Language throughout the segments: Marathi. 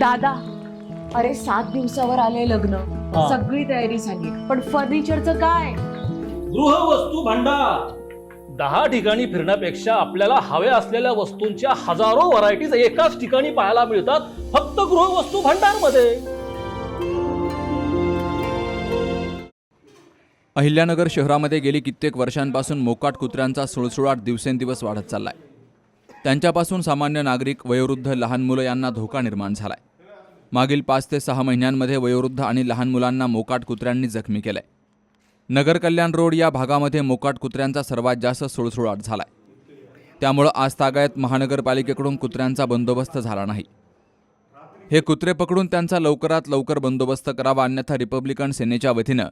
दादा अरे सात दिवसावर आले लग्न. हा. सगळी तयारी झाली. पण फर्निचरचं काय? गृहवस्तू भांडार. दहा ठिकाणी फिरण्यापेक्षा आपल्याला हव्या असलेल्या वस्तूंच्या हजारो व्हरायटीज एकाच ठिकाणी पाहायला मिळतात फक्त गृहवस्तू भांडारमध्ये अहिल्यानगर शहरामध्ये गेली कित्येक वर्षांपासून मोकाट कुत्र्यांचा सुळसुळाट दिवसेंदिवस वाढत चाललाय. त्यांच्यापासून सामान्य नागरिक वयोवृद्ध लहान मुलं यांना धोका निर्माण झालाय. मागील पाच ते सहा महिन्यांमध्ये वयोवृद्ध आणि लहान मुलांना मोकाट कुत्र्यांनी जखमी केलंय. नगर कल्याण रोड या भागामध्ये मोकाट कुत्र्यांचा सर्वात जास्त सुळसुळाट झालाय. त्यामुळं आज तागायत महानगरपालिकेकडून कुत्र्यांचा बंदोबस्त झाला नाही. हे कुत्रे पकडून त्यांचा लवकरात लवकर बंदोबस्त करावा अन्यथा रिपब्लिकन सेनेच्या वतीनं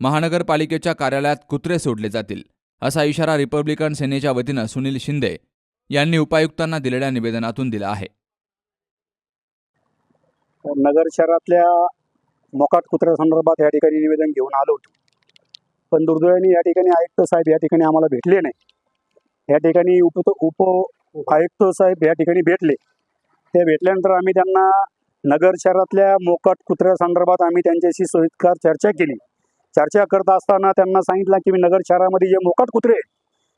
महानगरपालिकेच्या कार्यालयात कुत्रे सोडले जातील असा इशारा रिपब्लिकन सेनेच्या वतीनं सुनील शिंदे यांनी उपायुक्तांना दिलेल्या निवेदनातून दिला आहे. नगर शहरातल्या मोकाट कुत्र्यासंदर्भात या ठिकाणी निवेदन घेऊन आलो होतो. पण दुर्दैवाने या ठिकाणी आयुक्त साहेब या ठिकाणी आम्हाला भेटले नाही. या ठिकाणी उप उप आयुक्त साहेब या ठिकाणी भेटले. ते भेटल्यानंतर आम्ही त्यांना नगर शहरातल्या मोकाट कुत्र्यासंदर्भात आम्ही त्यांच्याशी सोयीस्कर चर्चा केली. चर्चा करत असताना त्यांना सांगितलं की मी नगर शहरामध्ये जे मोकाट कुत्रे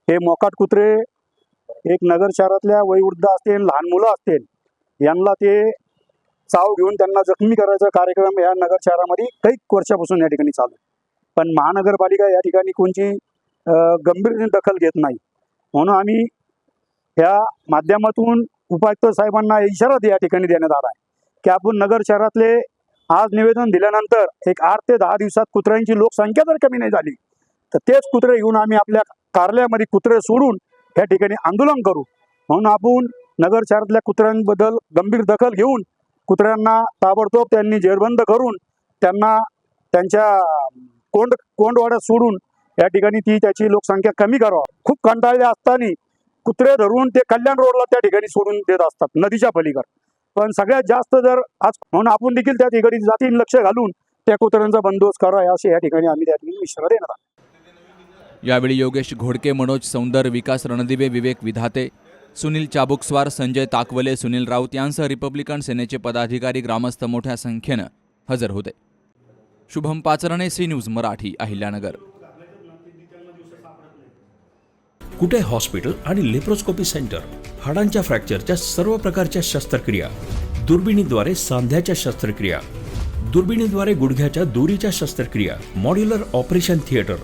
हे मोकाट कुत्रे एक नगर शहरातल्या वयोवृद्ध असतील लहान मुलं असतील यांना ते चाव घेऊन त्यांना जखमी करायचा कार्यक्रम या नगर शहरामध्ये काही वर्षापासून या ठिकाणी चालू पण महानगरपालिका या ठिकाणी कोणची गंभीरतेने गंभीर दखल घेत नाही. म्हणून आम्ही या माध्यमातून उपायुक्त साहेबांना इशारा या ठिकाणी देण्यात आला आहे की आपण नगर शहरातले आज निवेदन दिल्यानंतर एक आठ ते दहा दिवसात कुत्र्यांची लोकसंख्या जर कमी नाही झाली तर तेच कुत्रे घेऊन आम्ही आपल्या कार्यालयामध्ये कुत्रे सोडून या ठिकाणी आंदोलन करू. म्हणून आपण नगर शहरातल्या कुत्र्यांबद्दल गंभीर दखल घेऊन कुत्र्यांना ताबडतोब त्यांनी जेरबंद करून त्यांना त्यांच्या कोंड कोंडवाड्यात सोडून या ठिकाणी ती त्याची लोकसंख्या कमी करावा खूप कंटाळले असताना कुत्रे धरून ते कल्याण रोडला त्या ठिकाणी सोडून देत असतात नदीच्या पलीकड पण सगळ्यात जास्त जर आज म्हणून आपण देखील त्या ठिकाणी जातीन लक्ष घालून त्या कुत्र्यांचा बंदोबस्त करावा असे या ठिकाणी आम्ही त्या ठिकाणी इशारा देणार आहोत. यावेळी योगेश घोडके मनोज सौंदर विकास रणदिवे विवेक विधाते सुनील चाबुकस्वार संजय ताकवले सुनील राऊत यांसह रिपब्लिकन सेनेचे पदाधिकारी ग्रामस्थ मोठ्या संख्येनं हजर होते. Shubham Pacharne C news Marathi Ahilyanagar. Kute hospital आणि लेप्रोस्कोपी सेंटर? हाडांच्या फ्रॅक्चरच्या सर्व प्रकारच्या शस्त्रक्रिया. दुर्बिणीद्वारे सांध्याच्या शस्त्रक्रिया. दुर्बिणीद्वारे गुडघ्याच्या दोरीच्या शस्त्रक्रिया. Modular operation theatre.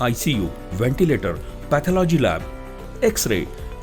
I C U ventilator pathology lab. X ray